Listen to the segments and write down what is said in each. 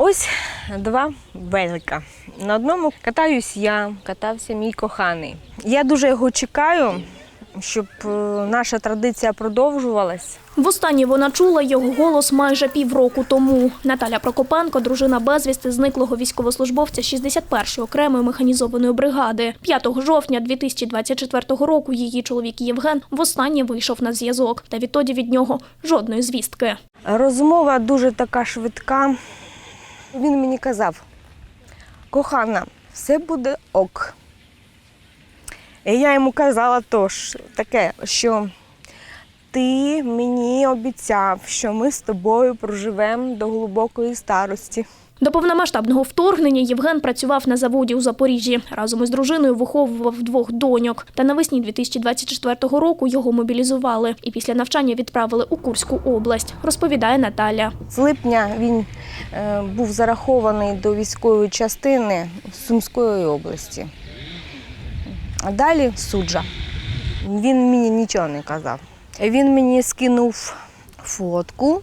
Ось два велика. На одному катаюсь я, катався мій коханий. Я дуже його чекаю, щоб е, наша традиція продовжувалась. Востаннє вона чула його голос майже півроку тому. Наталя Прокопенко, дружина безвісти зниклого військовослужбовця 61-ї окремої механізованої бригади. 5 жовтня 2024 року її чоловік Євген востаннє вийшов на зв'язок. Та відтоді від нього жодної звістки. Розмова дуже така швидка. Він мені казав: кохана, все буде ок. І я йому казала тож таке, що ти мені обіцяв, що ми з тобою проживемо до глибокої старості. До повномасштабного вторгнення Євген працював на заводі у Запоріжжі. Разом із дружиною виховував двох доньок. Та навесні 2024 року його мобілізували і після навчання відправили у Курську область, розповідає Наталя. З липня він е, був зарахований до військової частини Сумської області. А далі суджа. Він мені нічого не казав. Він мені скинув фотку,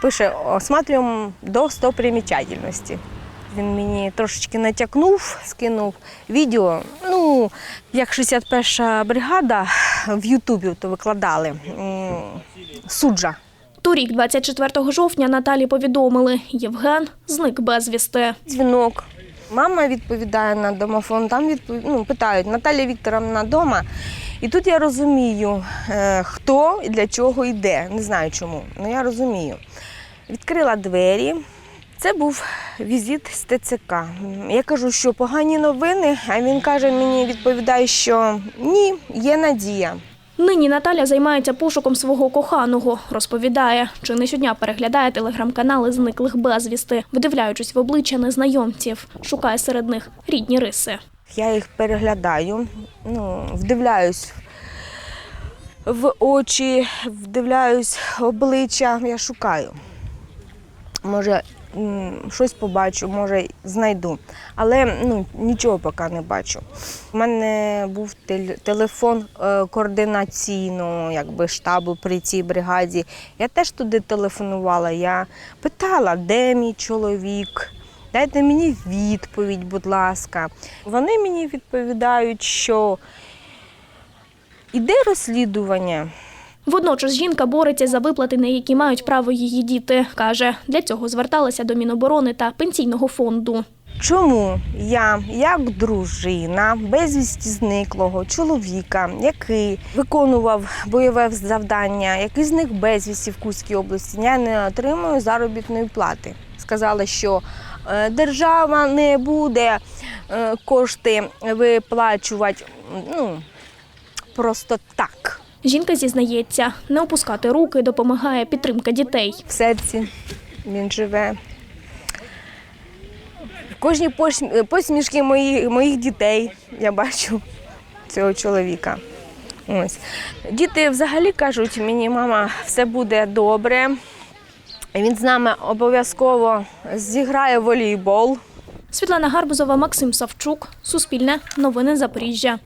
пише осматрюємо до 100 примічательності. Він мені трошечки натякнув, скинув відео. Ну, як 61-ша бригада в Ютубі то викладали суджа. Торік, 24 жовтня, Наталі повідомили, Євген зник безвісти. дзвінок. Мама відповідає на домофон, там відпов... ну, питають, Наталя Вікторовна вдома. І тут я розумію, е, хто і для чого йде. Не знаю чому, але я розумію. Відкрила двері. Це був візит з ТЦК. Я кажу, що погані новини, а він каже, мені відповідає, що ні, є надія. Нині Наталя займається пошуком свого коханого. Розповідає, чи не щодня переглядає телеграм-канали зниклих безвісти, вдивляючись в обличчя незнайомців, шукає серед них рідні риси. Я їх переглядаю, ну, вдивляюсь в очі, вдивляюсь в обличчя, я шукаю. Може, щось побачу, може, знайду. Але ну, нічого поки не бачу. У мене був телефон е, координаційного якби, штабу при цій бригаді. Я теж туди телефонувала. Я питала, де мій чоловік. Дайте мені відповідь, будь ласка. Вони мені відповідають, що іде розслідування. Водночас жінка бореться за виплати, на які мають право її діти. Каже, для цього зверталася до Міноборони та пенсійного фонду. Чому я, як дружина безвісті зниклого чоловіка, який виконував бойове завдання, який зник безвісті в Курській області, я не отримую заробітної плати. Сказали, що держава не буде е, кошти виплачувати ну, просто так. Жінка зізнається, не опускати руки допомагає підтримка дітей. в серці він живе. Посмі- посмішки мої, моїх дітей я бачу цього чоловіка. Ось. Діти взагалі кажуть мені, мама, все буде добре. Він з нами обов'язково зіграє волейбол. Світлана Гарбузова, Максим Савчук, Суспільне, Новини Запоріжжя.